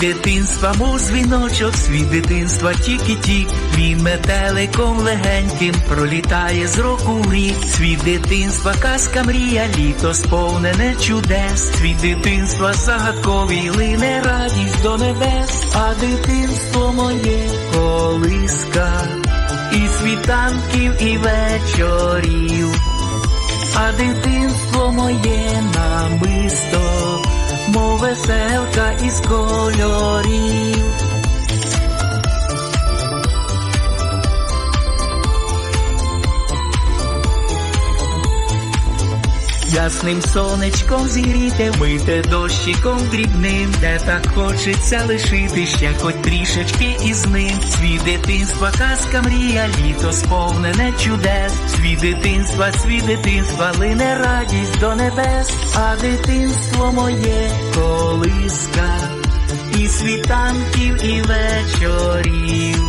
Дитинства, мов дзвіночок, світ дитинства тік-і-тік, він метеликом легеньким пролітає з року в рік. Світ дитинства, казка мрія, літо сповнене чудес. Світ дитинства загадковий, лине радість до небес, а дитинство моє колиска, і світанків, і вечорів, а дитинство моє намисто мов веселка із кольорів. Ясним сонечком зігріте, мийте дощиком дрібним, де так хочеться лишити ще хоч трішечки із ним. Свій дитинства, казка мрія, літо сповнене чудес. Свій дитинства, свій дитинства, лине радість до небес, а дитинство моє колиска, і світанків, і вечорів,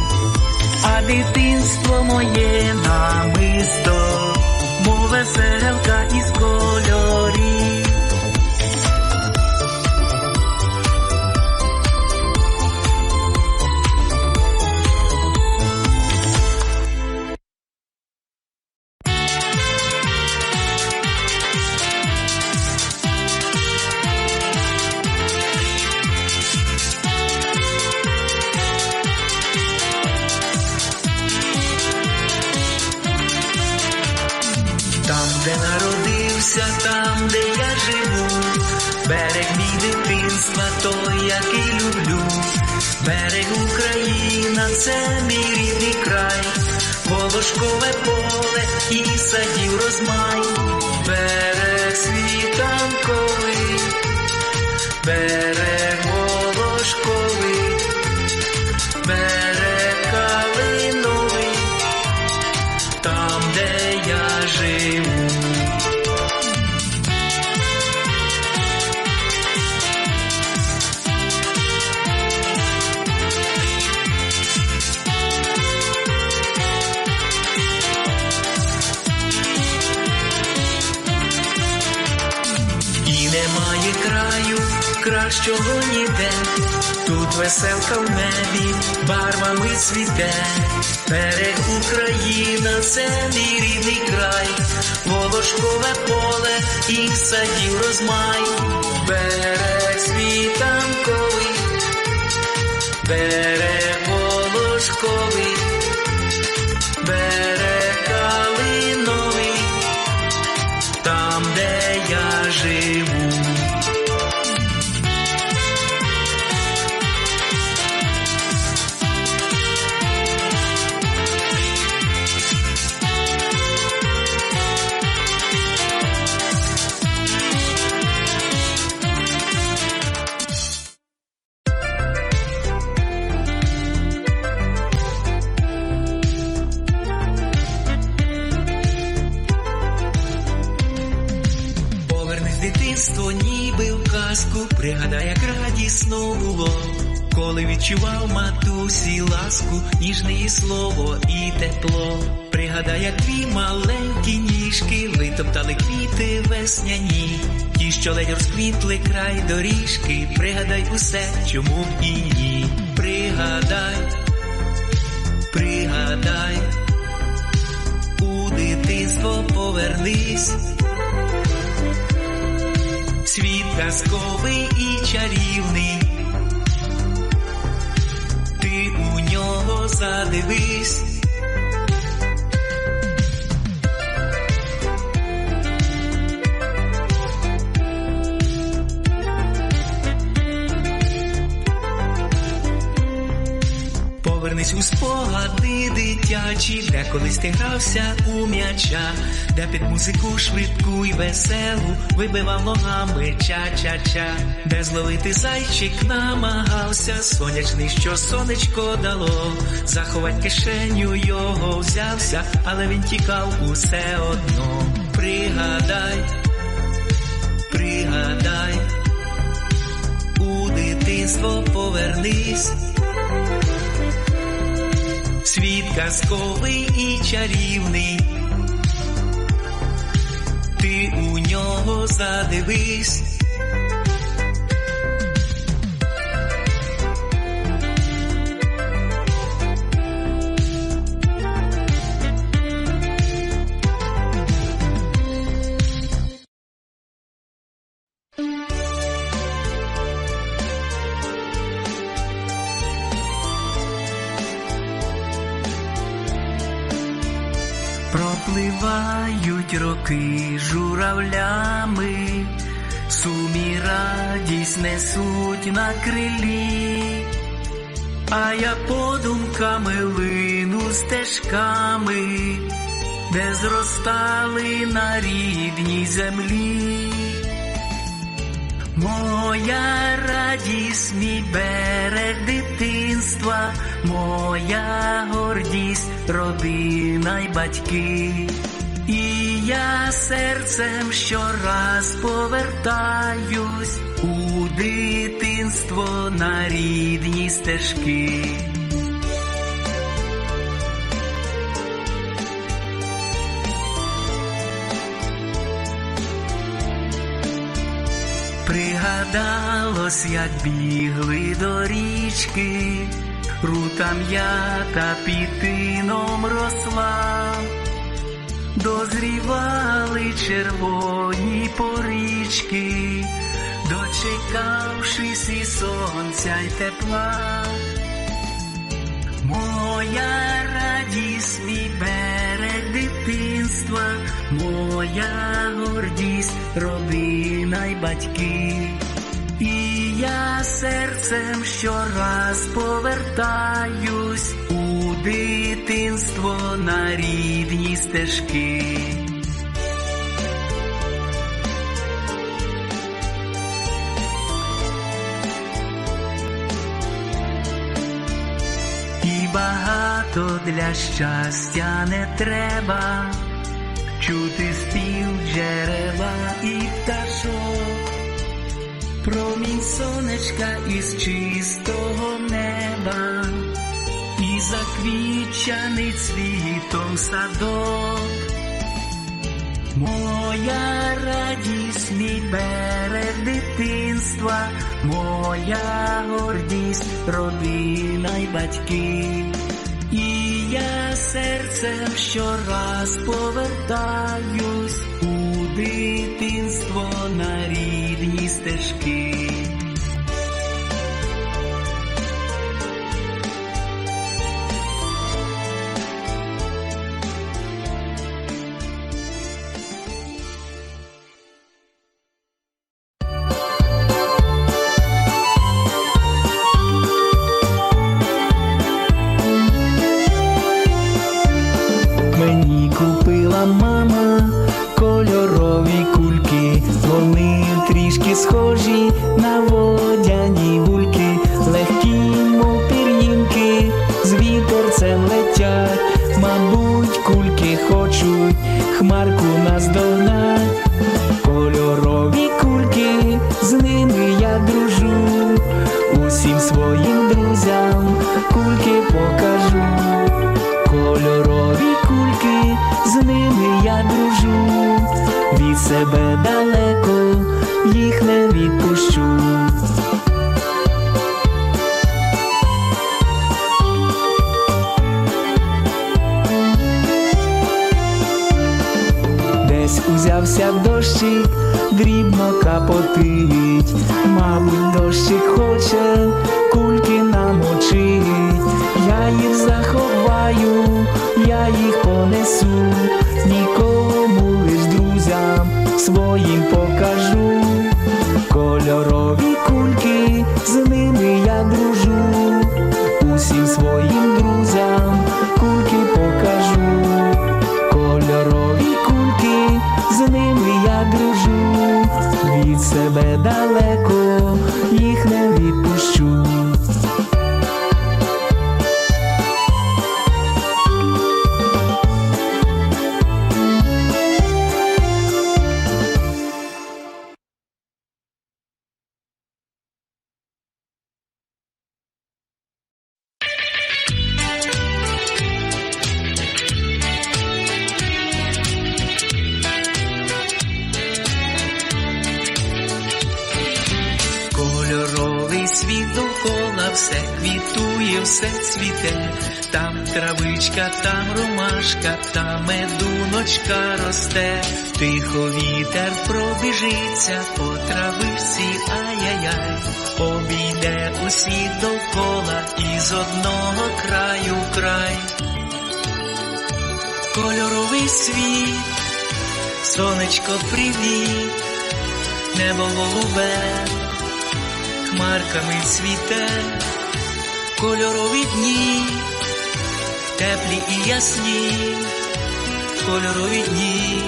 а дитинство моє намисто веселка із кольорів. Той, який люблю, берег Україна, це мій рідний край, волошкове поле і садів розмай, берег світанковий, берег кращого ніде, тут веселка в небі, барвами цвіте, берег Україна, це мій рідний край, волошкове поле і садів розмай, берег світанковий, берег волошковий, Пригадай, як твій маленькі ніжки витоптали квіти весняні, ті, що ледь розквітли край доріжки, пригадай усе, чому б і ні. Пригадай, пригадай, у дитинство повернись. Світ казковий і чарівний, ти у нього задивись. Повернись у спогади дитячі, де колись ти грався у м'яча, де під музику швидку й веселу вибивав ногами ча-ча-ча, де зловити зайчик намагався, сонячний, що сонечко дало, заховать кишеню його взявся, але він тікав усе одно. Пригадай, пригадай, у дитинство повернись. Світ казковий і чарівний, ти у нього задивись. Роки журавлями, сумі радість несуть на крилі, а я подумками лину стежками, де зростали на рідній землі. Моя радість, мій берег дитинства, моя гордість, родина й батьки. І я серцем щораз повертаюсь у дитинство на рідні стежки. Пригадалось, як бігли до річки, рута м'ята під тином росла, дозрівали червоні порічки, дочекавшись і сонця й тепла. Моя радість, мій берег дитинства, моя гордість, родина й батьки. І я серцем щораз повертаюсь дитинство на рідні стежки. І багато для щастя не треба, чути спів джерела і пташок, промінь сонечка із чистого неба, заквічаний цвітом садок. Моя радість, мій берег дитинства, моя гордість, родина й батьки. І я серцем щораз повертаюсь у дитинство на рідні стежки. Кольорові кульки, з ними я дружу, від себе далеко їх не відпущу. Узявся дощик, дрібно капотить, мабуть, дощик хоче кульки намочить, я їх заховаю, я їх понесу, нікому лиш друзям своїм покажу. Кольорові кульки, з ними я дружу, усім своїм друзям себе далеко вітер пробіжиться по травичці, ай-яй-яй, обійде усіх довкола і з одного краю край. кольоровий світ, сонечко привіт, небо голубе, хмарками цвіте, кольорові дні, теплі і ясні, кольорові дні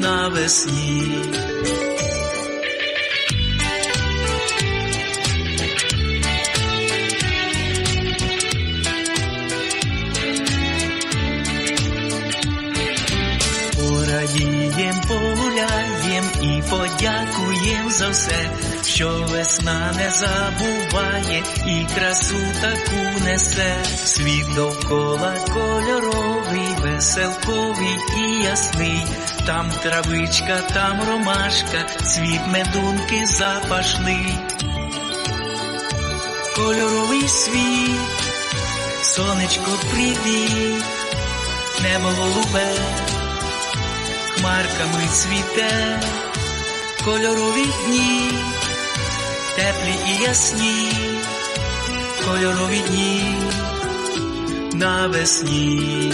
навесні. За все, що весна не забуває і красу таку несе. Світ довкола кольоровий, веселковий і ясний. Там травичка, там ромашка, цвіт медунки запашний. Кольоровий світ, сонечко привіт, небо голубе хмарками цвіте, кольорові дні, теплі і ясні, кольорові дні навесні.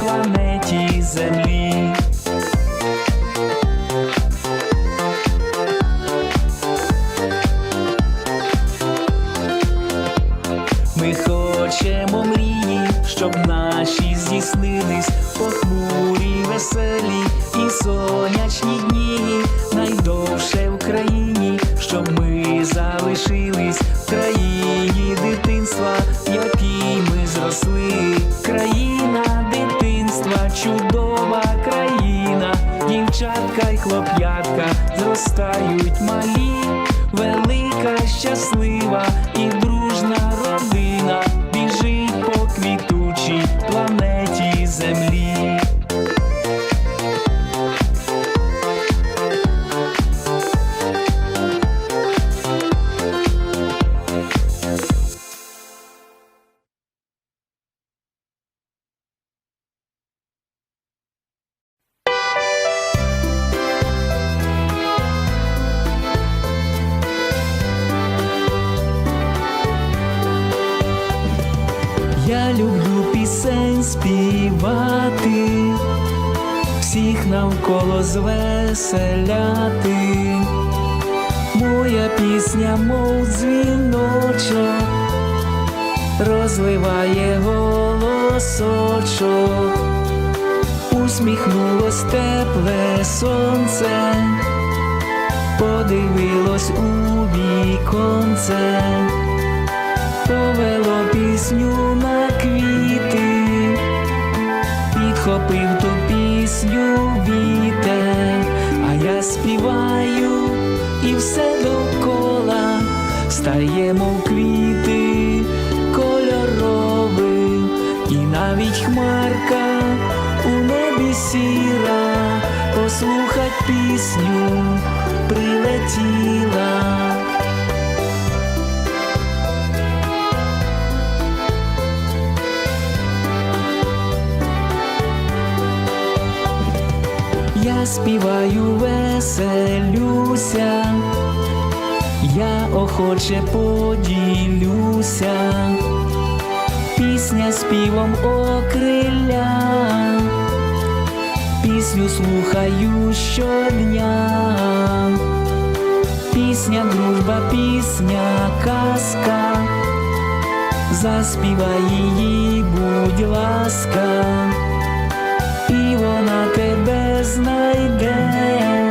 Планеті землі. Сонце, подивилось у віконце повело пісню на квіти, підхопив ту пісню вітер, а я співаю і все довкола стає, прилетіла. Я співаю, веселюся, я охоче поділюся, пісня співом окриля, пісню слухаю щодня, пісня, дружба, пісня, казка, заспівай її, будь ласка. І вона тебе знайде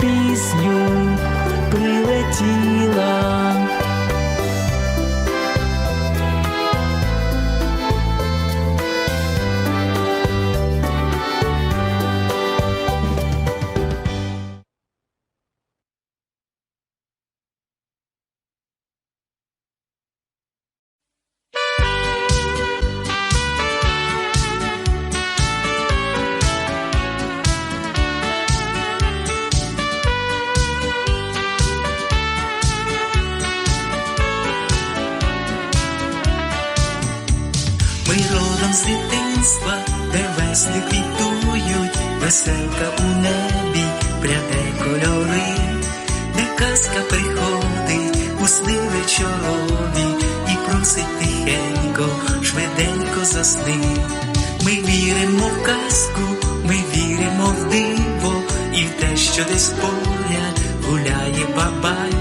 пісню прилетіла. Приходить у і просить тихенько, швиденько засни. Ми віримо в казку, ми віримо в диво, і в те, що десь поряд гуляє бабай.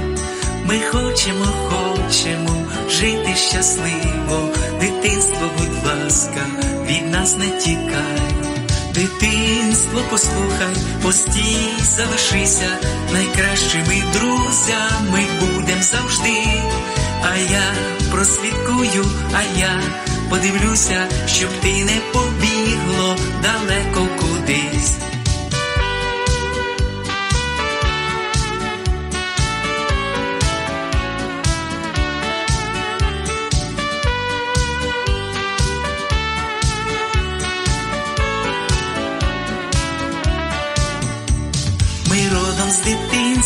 Ми хочемо, хочемо жити щасливо, дитинство, будь ласка, від нас не тікай. Дитинство, послухай, постій, залишися, найкращими друзями будем завжди. А я прослідкую, а я подивлюся, щоб ти не побігло далеко кудись.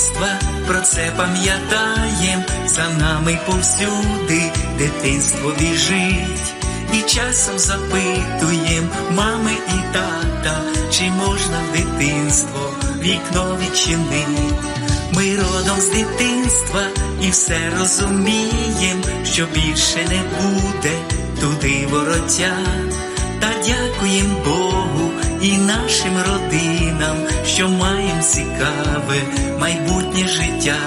Дитинства, про це пам'ятаєм, за нами повсюди дитинство біжить, і часом запитуєм мами і тата, чи можна в дитинство вікно відчинить. Ми родом з дитинства і все розумієм, що більше не буде туди вороття. Та дякуєм Богу і нашим родинам, що маєм цікаве майбутнє життя.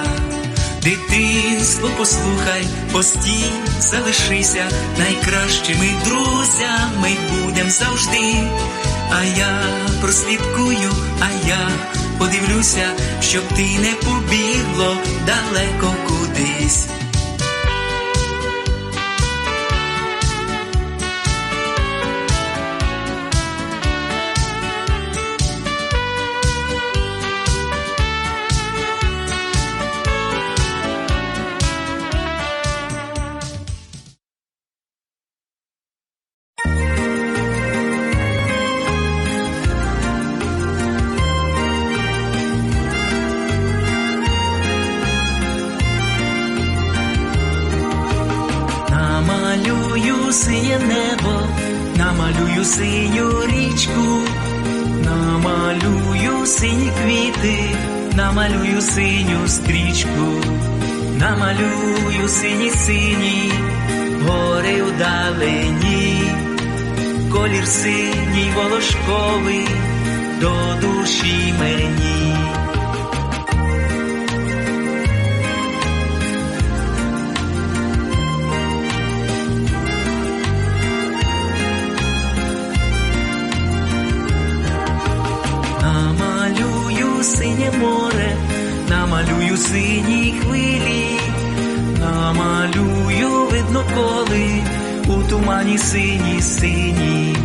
Дитинство, послухай, постій, залишися найкращими друзями будем завжди. А я прослідкую, а я подивлюся, щоб ти не побігло далеко кудись. Річку, намалюю сині квіти, намалюю синю стрічку, намалюю сині сині, гори удалені, колір синій волошковий до душі мені. Тумані сині сині,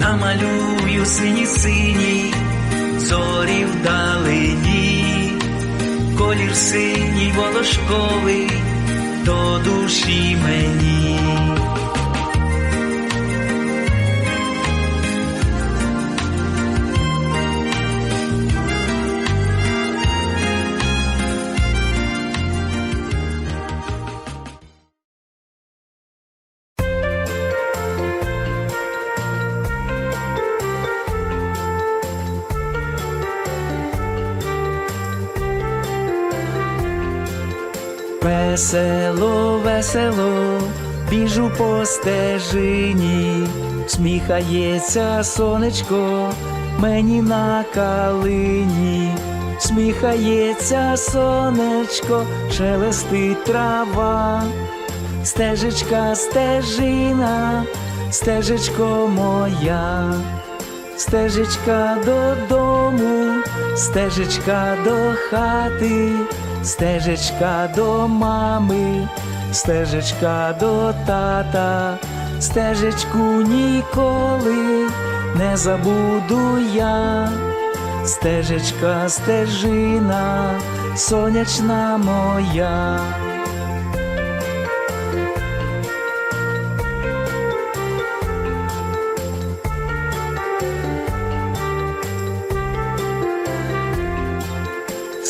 намалюю сині сині, зорі вдалині, колір синій волошковий до душі мені. Весело, біжу по стежині, сміхається сонечко мені на калині, сміхається сонечко, шелестить трава, стежечка, стежина, стежечко моя. Стежечка додому, стежечка до хати, стежечка до мами, стежечка до тата, стежечку ніколи не забуду я. Стежечка, стежина, сонячна моя.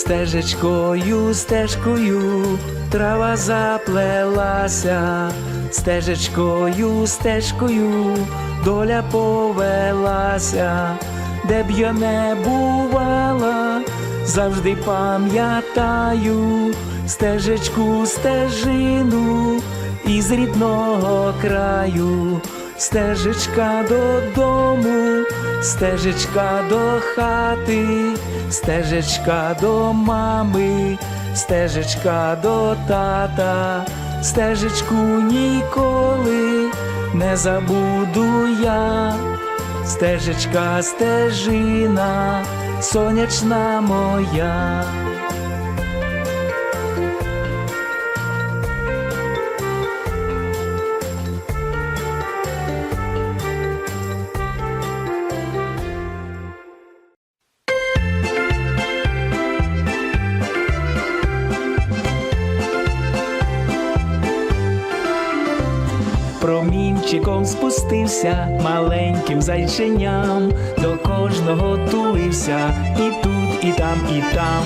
Стежечкою, стежкою трава заплелася, стежечкою, стежкою доля повелася, де б я не бувала, завжди пам'ятаю стежечку, стежину із рідного краю, стежечка додому, стежечка до хати, стежечка до мами, стежечка до тата, стежечку ніколи не забуду я. Стежечка, стежина, сонячна моя. Промінчиком спустився маленьким зайченям, до кожного тулився і тут, і там, і там.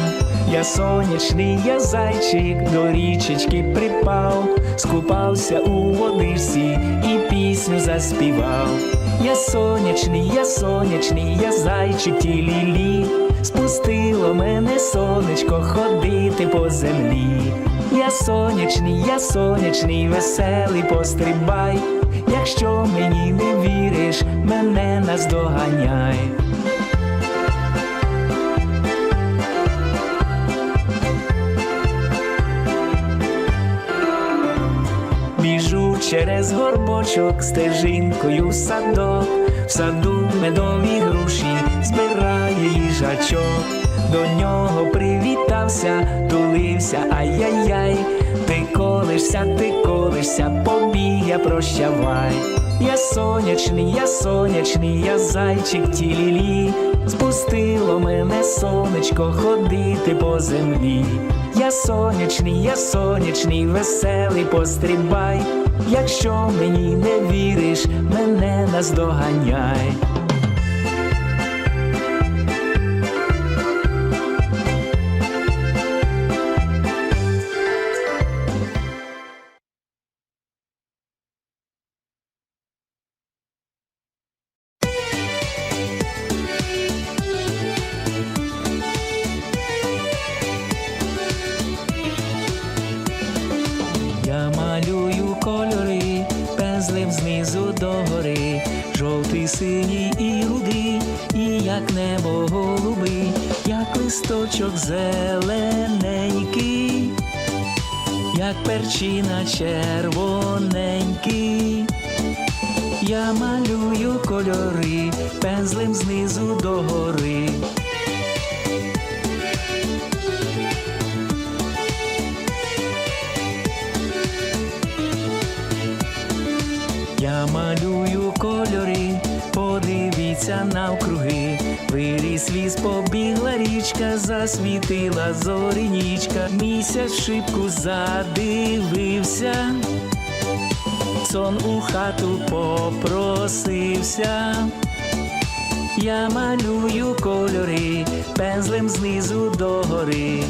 Я сонячний, я зайчик, до річечки припав, скупався у водичці і пісню заспівав. Я сонячний, я сонячний, я зайчик тілі-лі, спустило мене сонечко ходити по землі. Я сонячний, я сонячний, веселий пострибай. Якщо мені не віриш, мене наздоганяй. Біжу через горбочок стежинкою садок, в саду медові груші збирає їжачок. До нього привітався, тулився, ай-яй-яй. Колишся, ти колишся, побіг я прощавай. Я сонячний, я сонячний, я зайчик тілі-лі. Спустило мене сонечко ходити по землі. Я сонячний, я сонячний, веселий пострибай. Якщо мені не віриш, мене наздоганяй. Засвітила зорінічка, місяць шибку задивився, сон у хату попросився. Я малюю кольори, пензлем знизу догори.